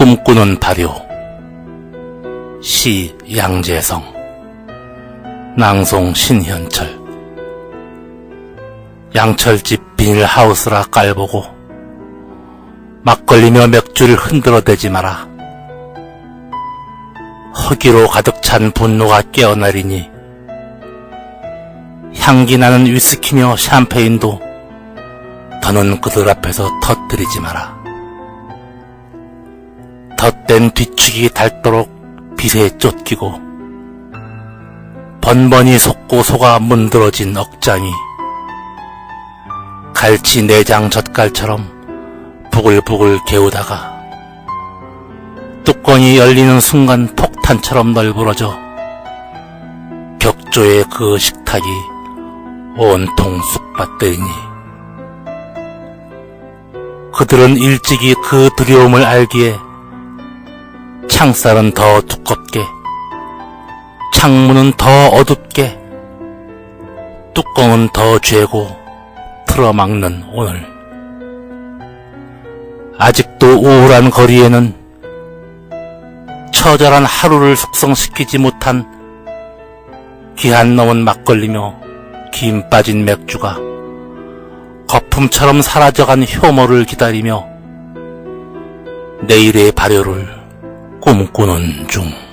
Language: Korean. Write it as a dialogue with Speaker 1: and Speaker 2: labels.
Speaker 1: 꿈꾸는 발효 시 양재성. 낭송 신현철. 양철집 비닐하우스라 깔보고 막걸리며 맥주를 흔들어대지 마라. 허기로 가득 찬 분노가 깨어나리니 향기 나는 위스키며 샴페인도 더는 그들 앞에서 터뜨리지 마라. 덧댄 뒤축이 닳도록 빛에 쫓기고 번번이 속고 속아 문드러진 억장이 갈치 내장 젓갈처럼 부글부글 개우다가 뚜껑이 열리는 순간 폭탄처럼 널브러져 격조의 그 식탁이 온통 쑥밭들이니 그들은 일찍이 그 두려움을 알기에 창살은 더 두껍게 창문은 더 어둡게 뚜껑은 더 죄고 틀어막는 오늘. 아직도 우울한 거리에는 처절한 하루를 숙성시키지 못한 기한 넘은 막걸리며 김 빠진 맥주가 거품처럼 사라져간 효모를 기다리며 내일의 발효를 꿈꾸는 중.